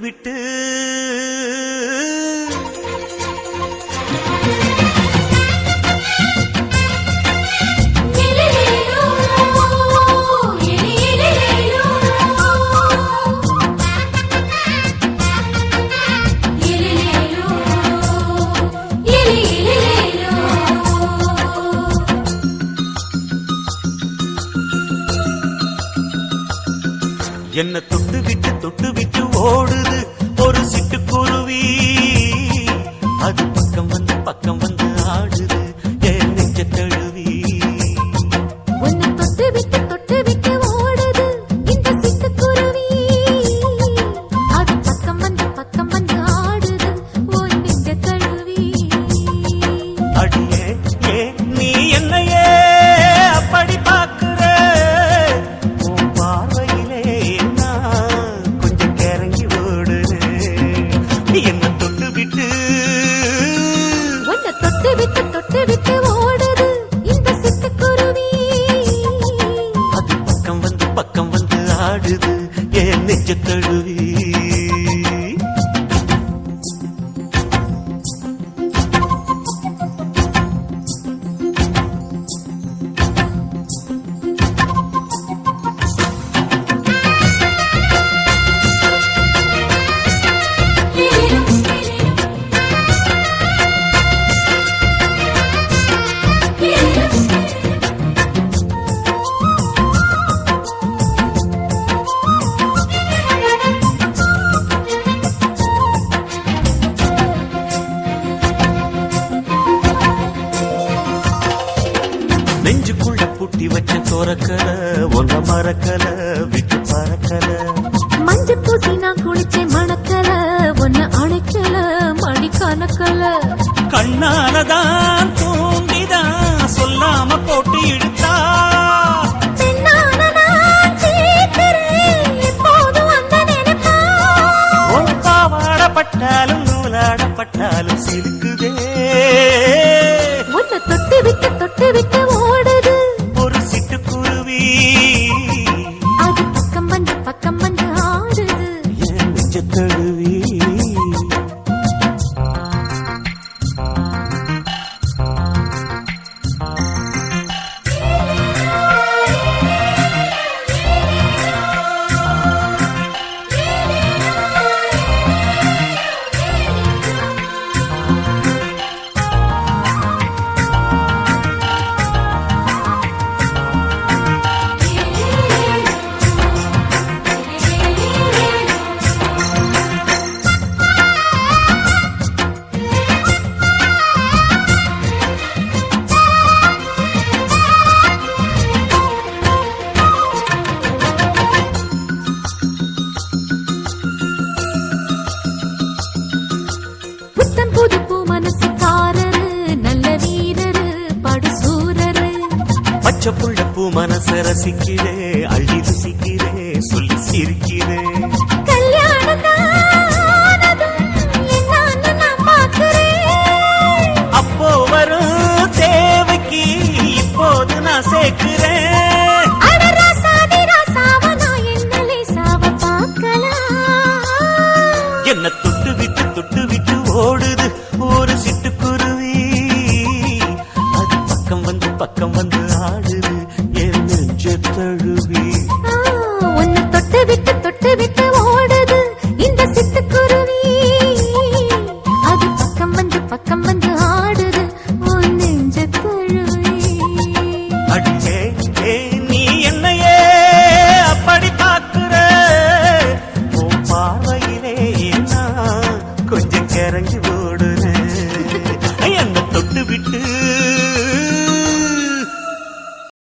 விட்டு என்ன தொட்டு விட்டு தொட்டு விட்டு ஓடுது. ஒரு சிட்டுக்குருவி. அது பக்கம் வந்து பக்கம் வந்து ஆடுது. என் நெஞ்ச தழுவி. உன்னை தொட்டு விட்டு தொட்டு விட்டு ஓடுது. இந்த சிட்டுக்குருவி. அது பக்கம் வந்து பக்கம் வந்து ஆடுது. உன் நெஞ்ச தழுவி. அடியே தோரக்கல ஒன்ன மறக்கல விட்டு பறக்கல. மஞ்சள் பூசி நான் குளிச்சேன் மணக்கல ஒன்னு அணைக்கல மணி கணக்கல. கண்ணாலதான் தூண்டிதான் சொல்லாம போட்டு இழுத்தா புத்தன் புது பூ மனசுக்காரரு நல்ல வீரரு படுசூரரு பச்சை புள்ள பூ மனச ரசிக்கிறே அள்ளி ருசிக்கிறே சொல்லி சிரிக்கிறே. அப்போ வரும் தேவைக்கு இப்போது நான் சேர்க்கிறேன். பக்கம் வந்து பக்கம் வந்து ஆடுது. என் நெஞ்ச தழுவி. ஆ, உன்னை தொட்டு விட்டு தொட்டு விட்டு ஓடுது. இந்த சிட்டுக்குருவி. அது பக்கம் வந்து பக்கம் வந்து ஆடுது. உன் நெஞ்ச தழுவி. அடியே ஏ நீ என்னையே அப்படி பார்க்கிற? உன் பார்வையிலே நான் கொஞ்சம் கிறங்கி ஓடு